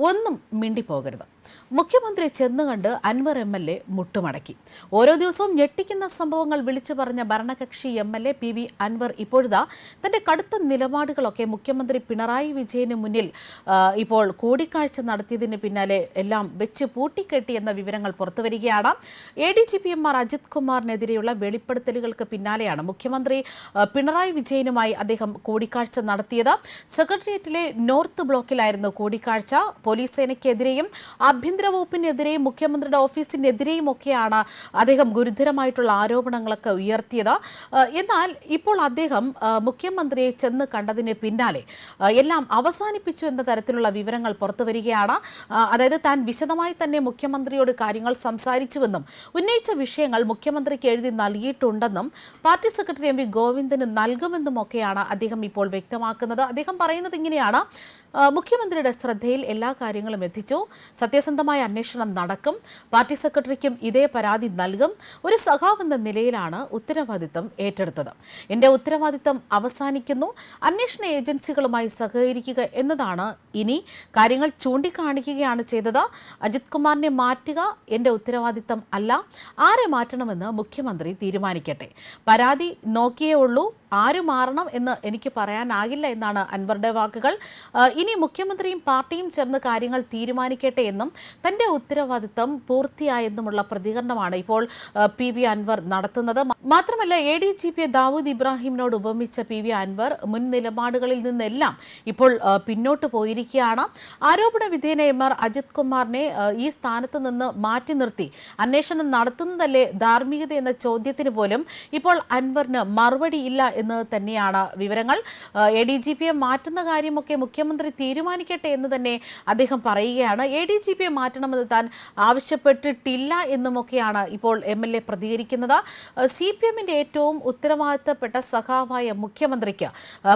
ഒന്നും മിണ്ടിപ്പോകരുത്. മുഖ്യമന്ത്രി ചെന്നുകണ്ട് അൻവർ എം എൽ എ മുട്ടുമടക്കി. ഓരോ ദിവസവും ഞെട്ടിക്കുന്ന സംഭവങ്ങൾ വിളിച്ചു പറഞ്ഞ ഭരണകക്ഷി M L A P V Anvar ഇപ്പോഴുതാ തന്റെ കടുത്ത നിലപാടുകളൊക്കെ മുഖ്യമന്ത്രി പിണറായി വിജയന് മുന്നിൽ ഇപ്പോൾ കൂടിക്കാഴ്ച നടത്തിയതിന് പിന്നാലെ എല്ലാം വെച്ച് പൂട്ടിക്കെട്ടി എന്ന വിവരങ്ങൾ പുറത്തുവരികയാണ്. A D G P M R Ajith കുമാറിനെതിരെയുള്ള വെളിപ്പെടുത്തലുകൾക്ക് പിന്നാലെയാണ് മുഖ്യമന്ത്രി പിണറായി വിജയനുമായി അദ്ദേഹം കൂടിക്കാഴ്ച നടത്തിയത്. സെക്രട്ടേറിയറ്റിലെ നോർത്ത് ബ്ലോക്കിലായിരുന്നു കൂടിക്കാഴ്ച. പോലീസ് സേനയ്ക്കെതിരെയും ആഭ്യന്തര വകുപ്പിനെതിരെയും മുഖ്യമന്ത്രിയുടെ ഓഫീസിനെതിരെയും ഒക്കെയാണ് അദ്ദേഹം ഗുരുതരമായിട്ടുള്ള ആരോപണങ്ങളൊക്കെ ഉയർത്തിയത്. എന്നാൽ ഇപ്പോൾ അദ്ദേഹം മുഖ്യമന്ത്രിയെ ചെന്ന് കണ്ടതിന് പിന്നാലെ എല്ലാം അവസാനിപ്പിച്ചു എന്ന തരത്തിലുള്ള വിവരങ്ങൾ പുറത്തു വരികയാണ്. അതായത് താൻ വിശദമായി തന്നെ മുഖ്യമന്ത്രിയോട് കാര്യങ്ങൾ സംസാരിച്ചുവെന്നും ഉന്നയിച്ച വിഷയങ്ങൾ മുഖ്യമന്ത്രിക്ക് എഴുതി നൽകിയിട്ടുണ്ടെന്നും പാർട്ടി സെക്രട്ടറി എം വി ഗോവിന്ദന് നൽകുമെന്നും ഒക്കെയാണ് അദ്ദേഹം ഇപ്പോൾ വ്യക്തമാക്കുന്നത്. അദ്ദേഹം പറയുന്നത് ഇങ്ങനെയാണ്. മുഖ്യമന്ത്രിയുടെ ശ്രദ്ധയിൽ എല്ലാ കാര്യങ്ങളും എത്തിച്ചു. സത്യസന്ധമായ അന്വേഷണം നടക്കും. പാർട്ടി സെക്രട്ടറിക്കും ഇതേ പരാതി നൽകും. ഒരു സഖാവെന്ന നിലയിലാണ് ഉത്തരവാദിത്തം ഏറ്റെടുത്തത്. എന്റെ ഉത്തരവാദിത്തം അവസാനിക്കുന്നു. അന്വേഷണ ഏജൻസികളുമായി സഹകരിക്കുക എന്നതാണ് ഇനി കാര്യങ്ങൾ ചൂണ്ടിക്കാണിക്കുകയാണ് ചെയ്തത്. അജിത് കുമാറിനെ മാറ്റുക എന്റെ ഉത്തരവാദിത്തം അല്ല. ആരെ മാറ്റണമെന്ന് മുഖ്യമന്ത്രി തീരുമാനിക്കട്ടെ. പരാതി നോക്കിയേ ഉള്ളൂ. ആര് മാറണം എന്ന് എനിക്ക് പറയാനാകില്ല എന്നാണ് അൻവറുടെ വാക്കുകൾ. ഇനി മുഖ്യമന്ത്രിയും പാർട്ടിയും ചേർന്ന് കാര്യങ്ങൾ തീരുമാനിക്കട്ടെ എന്നും തന്റെ ഉത്തരവാദിത്തം പൂർത്തിയായെന്നുമുള്ള പ്രതികരണമാണ് ഇപ്പോൾ പി വി അൻവർ നടത്തുന്നത്. മാത്രമല്ല A D G P Dawood ഇബ്രാഹിമിനോട് ഉപമിച്ച പി വി അൻവർ മുൻ നിലപാടുകളിൽ നിന്നെല്ലാം ഇപ്പോൾ പിന്നോട്ട് പിന്നോട്ട് പോയിരിക്കുകയാണ് ആരോപണ വിധേയന എം ആർ അജിത് കുമാറിനെ ഈ സ്ഥാനത്ത് നിന്ന് മാറ്റി നിർത്തി. അന്വേഷണം നടത്തുന്നതല്ലേ ധാർമ്മികത എന്ന ചോദ്യത്തിന് പോലും ഇപ്പോൾ അൻവറിന് മറുപടി ഇല്ല എന്ന് തന്നെയാണ് വിവരങ്ങൾ. എ ഡി ജി പിയെ മാറ്റുന്ന കാര്യമൊക്കെ മുഖ്യമന്ത്രി തീരുമാനിക്കട്ടെ എന്ന് തന്നെ അദ്ദേഹം പറയുകയാണ്. എ ഡി ജി പിയെ മാറ്റണമെന്ന് താൻ ആവശ്യപ്പെട്ടിട്ടില്ല എന്നുമൊക്കെയാണ് ഇപ്പോൾ എം എൽ എ പ്രതികരിക്കുന്നത്. സി പി എമ്മിന്റെ ഏറ്റവും ഉത്തരവാദിത്തപ്പെട്ട സഖാവായ മുഖ്യമന്ത്രിക്ക്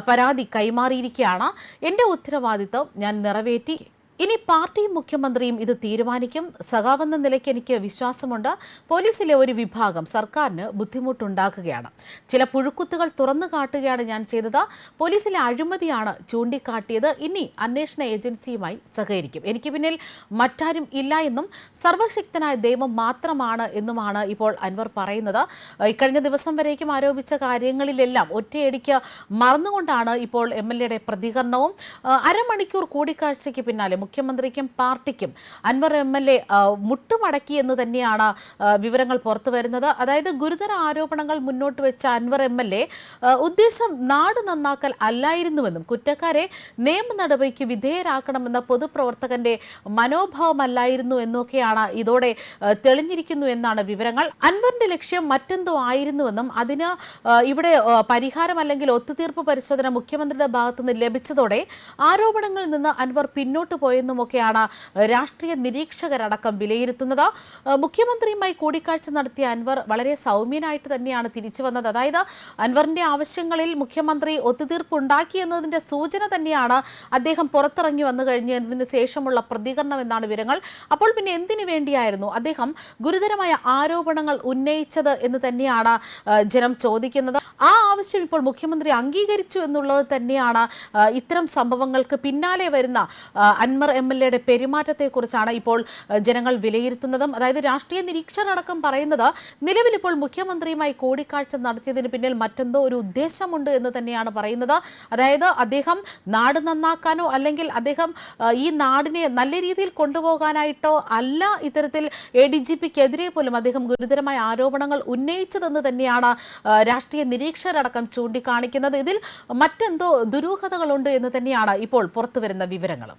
പരാതി കൈമാറിയിരിക്കുകയാണ്. എന്റെ ഉത്തരവാദിത്തം ഞാൻ നിറവേറ്റി ഇനി പാർട്ടിയും മുഖ്യമന്ത്രിയും ഇത് തീരുമാനിക്കും. സഖാവെന്ന നിലയ്ക്ക് എനിക്ക് വിശ്വാസമുണ്ട്. പോലീസിലെ ഒരു വിഭാഗം സർക്കാരിന് ബുദ്ധിമുട്ടുണ്ടാക്കുകയാണ്. ചില പുഴുക്കുത്തുകൾ തുറന്നു കാട്ടുകയാണ് ഞാൻ ചെയ്തത്. പോലീസിലെ അഴിമതിയാണ് ചൂണ്ടിക്കാട്ടിയത്. ഇനി അന്വേഷണ ഏജൻസിയുമായി സഹകരിക്കും. എനിക്ക് പിന്നിൽ മറ്റാരും ഇല്ല എന്നും സർവശക്തനായ ദൈവം മാത്രമാണ് എന്നുമാണ് ഇപ്പോൾ അൻവർ പറയുന്നത്. ഇക്കഴിഞ്ഞ ദിവസം വരേക്കും ആരോപിച്ച കാര്യങ്ങളിലെല്ലാം ഒറ്റയടിക്ക് മറന്നുകൊണ്ടാണ് ഇപ്പോൾ എം എൽ പ്രതികരണവും. അരമണിക്കൂർ കൂടിക്കാഴ്ചയ്ക്ക് പിന്നാലെ മുഖ്യമന്ത്രിക്കും പാർട്ടിക്കും അൻവർ എം എൽ എ മുട്ടുമടക്കി എന്ന് തന്നെയാണ് വിവരങ്ങൾ പുറത്തു വരുന്നത്. അതായത് ഗുരുതര ആരോപണങ്ങൾ മുന്നോട്ട് വെച്ച അൻവർ എം എൽ എ ഉദ്ദേശം നാട് നന്നാക്കൽ അല്ലായിരുന്നുവെന്നും കുറ്റക്കാരെ നിയമ നടപടിക്ക് വിധേയരാക്കണമെന്ന പൊതുപ്രവർത്തകന്റെ മനോഭാവമല്ലായിരുന്നു എന്നൊക്കെയാണ് ഇതോടെ തെളിഞ്ഞിരിക്കുന്നു എന്നാണ് വിവരങ്ങൾ. അൻവറിന്റെ ലക്ഷ്യം മറ്റെന്തോ ആയിരുന്നുവെന്നും അതിന് ഇവിടെ പരിഹാരം അല്ലെങ്കിൽ ഒത്തുതീർപ്പ് പരിശോധന മുഖ്യമന്ത്രിയുടെ ഭാഗത്തുനിന്ന് ലഭിച്ചതോടെ ആരോപണങ്ങളിൽ നിന്ന് അൻവർ പിന്നോട്ട് പോയെന്നുമൊക്കെയാണ് രാഷ്ട്രീയ നിരീക്ഷകരടക്കം വിലയിരുത്തുന്നത്. മുഖ്യമന്ത്രിയുമായി കൂടിക്കാഴ്ച നടത്തിയ അൻവർ വളരെ സൗമ്യനായിട്ട് തന്നെയാണ് തിരിച്ചു വന്നത്. അതായത് അൻവറിന്റെ ആവശ്യങ്ങളിൽ മുഖ്യമന്ത്രി ഒത്തുതീർപ്പ് ഉണ്ടാക്കി എന്നതിന്റെ സൂചന തന്നെയാണ് അദ്ദേഹം പുറത്തിറങ്ങി വന്നു കഴിഞ്ഞതിന് ശേഷമുള്ള പ്രതികരണം എന്നാണ് വിവരങ്ങൾ. അപ്പോൾ പിന്നെ എന്തിനു വേണ്ടിയായിരുന്നു അദ്ദേഹം ഗുരുതരമായ ആരോപണങ്ങൾ ഉന്നയിച്ചത് എന്ന് തന്നെയാണ് ജനം ചോദിക്കുന്നത്. ആ ആവശ്യം ഇപ്പോൾ മുഖ്യമന്ത്രി അംഗീകരിച്ചു എന്നുള്ളത് തന്നെയാണ് ഇത്തരം സംഭവങ്ങൾക്ക് പിന്നാലെ വരുന്ന ആ, എം എൽ എയുടെ പെരുമാറ്റത്തെക്കുറിച്ചാണ് ഇപ്പോൾ ജനങ്ങൾ വിലയിരുത്തുന്നതും. അതായത് രാഷ്ട്രീയ നിരീക്ഷകരടക്കം പറയുന്നത് നിലവിൽ ഇപ്പോൾ മുഖ്യമന്ത്രിയുമായി കൂടിക്കാഴ്ച നടത്തിയതിന് പിന്നിൽ മറ്റെന്തോ ഒരു ഉദ്ദേശമുണ്ട് എന്ന് തന്നെയാണ് പറയുന്നത്. അതായത് അദ്ദേഹം നാട് നന്നാക്കാനോ അല്ലെങ്കിൽ അദ്ദേഹം ഈ നാടിനെ നല്ല രീതിയിൽ കൊണ്ടുപോകാനായിട്ടോ അല്ല ഇത്തരത്തിൽ എ ഡി ജി പിക്കെതിരെ പോലും അദ്ദേഹം ഗുരുതരമായ ആരോപണങ്ങൾ ഉന്നയിച്ചതെന്ന് തന്നെയാണ് രാഷ്ട്രീയ നിരീക്ഷകരടക്കം ചൂണ്ടിക്കാണിക്കുന്നത്. ഇതിൽ മറ്റെന്തോ ദുരൂഹതകളുണ്ട് എന്ന് തന്നെയാണ് ഇപ്പോൾ പുറത്തുവരുന്ന വിവരങ്ങളും.